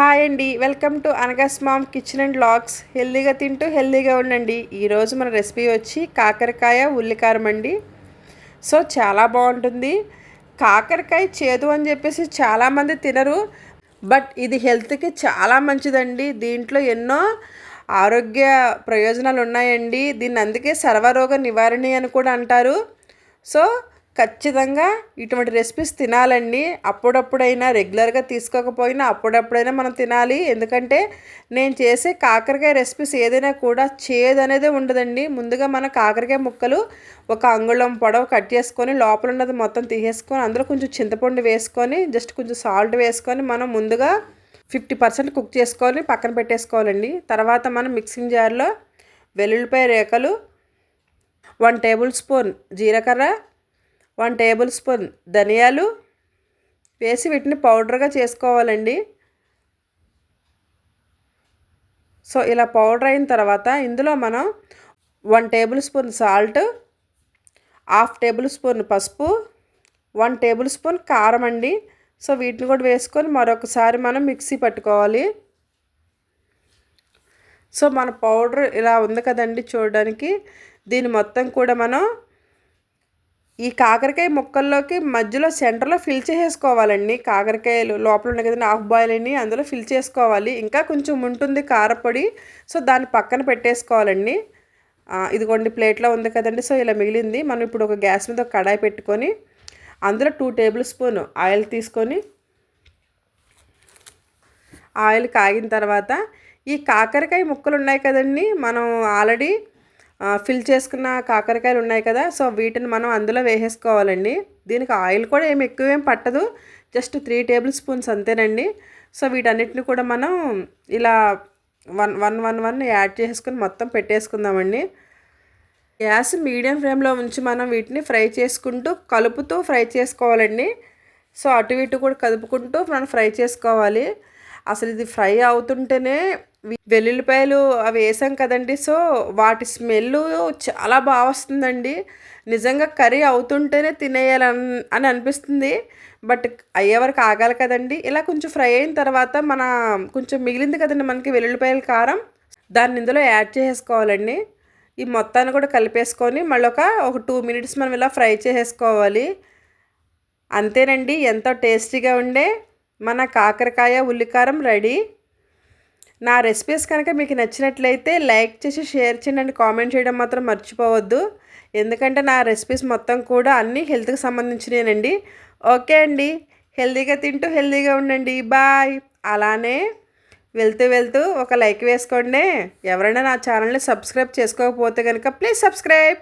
Hi అండి. Welcome to అనగస్ mom kitchen and లాగ్స్ హెల్దీగా తింటూ హెల్దీగా ఉండండి. ఈరోజు మన రెసిపీ వచ్చి కాకరకాయ ఉల్లికారం అండి. సో చాలా బాగుంటుంది. కాకరకాయ చేదు అని చెప్పేసి చాలామంది తినరు. బట్ ఇది హెల్త్కి చాలా మంచిదండి. దీంట్లో ఎన్నో ఆరోగ్య ప్రయోజనాలు ఉన్నాయండి దీన్ని అందుకే సర్వరోగ నివారణి అని కూడా అంటారు. సో ఖచ్చితంగా ఇటువంటి రెసిపీస్ తినాలండి. అప్పుడప్పుడైనా రెగ్యులర్గా తీసుకోకపోయినా అప్పుడప్పుడైనా మనం తినాలి. ఎందుకంటే నేను చేసే కాకరకాయ రెసిపీస్ ఏదైనా కూడా చేదు అనేది ఉండదండి. ముందుగా మన కాకరకాయ ముక్కలు ఒక అంగుళం పొడవు కట్ చేసుకొని లోపల ఉన్నది మొత్తం తీసేసుకొని అందులో కొంచెం చింతపండు వేసుకొని జస్ట్ కొంచెం సాల్ట్ వేసుకొని మనం ముందుగా ఫిఫ్టీ పర్సెంట్ కుక్ చేసుకొని పక్కన పెట్టేసుకోవాలండి. తర్వాత మనం మిక్సింగ్ జార్లో వెల్లుల్లిపాయ రేఖలు వన్ టేబుల్ స్పూన్ జీలకర్ర వన్ టేబుల్ స్పూన్ ధనియాలు వేసి వీటిని పౌడర్గా చేసుకోవాలండి. సో ఇలా పౌడర్ అయిన తర్వాత ఇందులో మనం one tablespoon salt half tablespoon పసుపు వన్ టేబుల్ స్పూన్ కారం అండి. సో వీటిని కూడా వేసుకొని మరొకసారి మనం మిక్సీ పట్టుకోవాలి. సో మన పౌడర్ ఇలా ఉంది కదండి చూడడానికి. దీని మొత్తం కూడా మనం ఈ కాకరకాయ ముక్కల్లోకి మధ్యలో సెంటర్లో ఫిల్ చేసేసుకోవాలండి. కాకరకాయలు లోపల ఉన్నాయి కదండి హాఫ్ బాయిల్ అని అందులో ఫిల్ చేసుకోవాలి. ఇంకా కొంచెం ఉంటుంది కారపొడి సో దాన్ని పక్కన పెట్టేసుకోవాలండి. ఇదిగోండి ప్లేట్లో ఉంది కదండి సో ఇలా మిగిలింది. మనం ఇప్పుడు ఒక గ్యాస్ మీద ఒక కడాయి పెట్టుకొని అందులో టూ టేబుల్ స్పూన్ ఆయిల్ తీసుకొని ఆయిల్ కాగిన తర్వాత ఈ కాకరకాయ ముక్కలు ఉన్నాయి కదండి మనం ఆల్రెడీ ఫిల్ చేసుకున్న కాకరకాయలు ఉన్నాయి కదా సో వీటిని మనం అందులో వేసేసుకోవాలండి. దీనికి ఆయిల్ కూడా ఏమి ఎక్కువేం పట్టదు జస్ట్ త్రీ టేబుల్ స్పూన్స్ అంతేనండి. సో వీటన్నిటిని కూడా మనం ఇలా one one one one add చేసుకుని మొత్తం పెట్టేసుకుందామండి. గ్యాస్ మీడియం ఫ్లేమ్లో ఉంచి మనం వీటిని ఫ్రై చేసుకుంటూ కలుపుతూ ఫ్రై చేసుకోవాలండి. సో అటు ఇటు కూడా కదుపుకుంటూ మనం ఫ్రై చేసుకోవాలి. అసలు ఇది ఫ్రై అవుతుంటేనే వెల్లుల్లిపాయలు అవి వేసాం కదండి. సో వాటి స్మెల్ చాలా బాగా వస్తుందండి. నిజంగా కర్రీ అవుతుంటేనే తినేయాలని అని అనిపిస్తుంది. బట్ అయ్యే వరకు ఆగాలి కదండి. ఇలా కొంచెం ఫ్రై అయిన తర్వాత మన కొంచెం మిగిలింది కదండి మనకి వెల్లుల్లిపాయల కారం. దాన్ని ఇందులో యాడ్ చేసేసుకోవాలండి. ఈ మొత్తాన్ని కూడా కలిపేసుకొని మళ్ళీ ఒక ఒక టూ మినిట్స్ మనం ఇలా ఫ్రై చేసేసుకోవాలి. అంతేనండి. ఎంతో టేస్టీగా ఉండే మన కాకరకాయ ఉల్లికారం రెడీ. నా రెసిపీస్ కనుక మీకు నచ్చినట్లయితే లైక్ చేసి షేర్ చేయండి కామెంట్ చేయడం మాత్రం మర్చిపోవద్దు. ఎందుకంటే నా రెసిపీస్ మొత్తం కూడా అన్నీ హెల్త్కి సంబంధించిననండి ఓకే అండి. హెల్తీగా తింటూ హెల్తీగా ఉండండి. బాయ్ అలానే వెళ్తూ వెళ్తూ ఒక లైక్ వేసుకోండి. ఎవరైనా నా ఛానల్ని సబ్స్క్రైబ్ చేసుకోకపోతే కనుక ప్లీజ్ సబ్స్క్రైబ్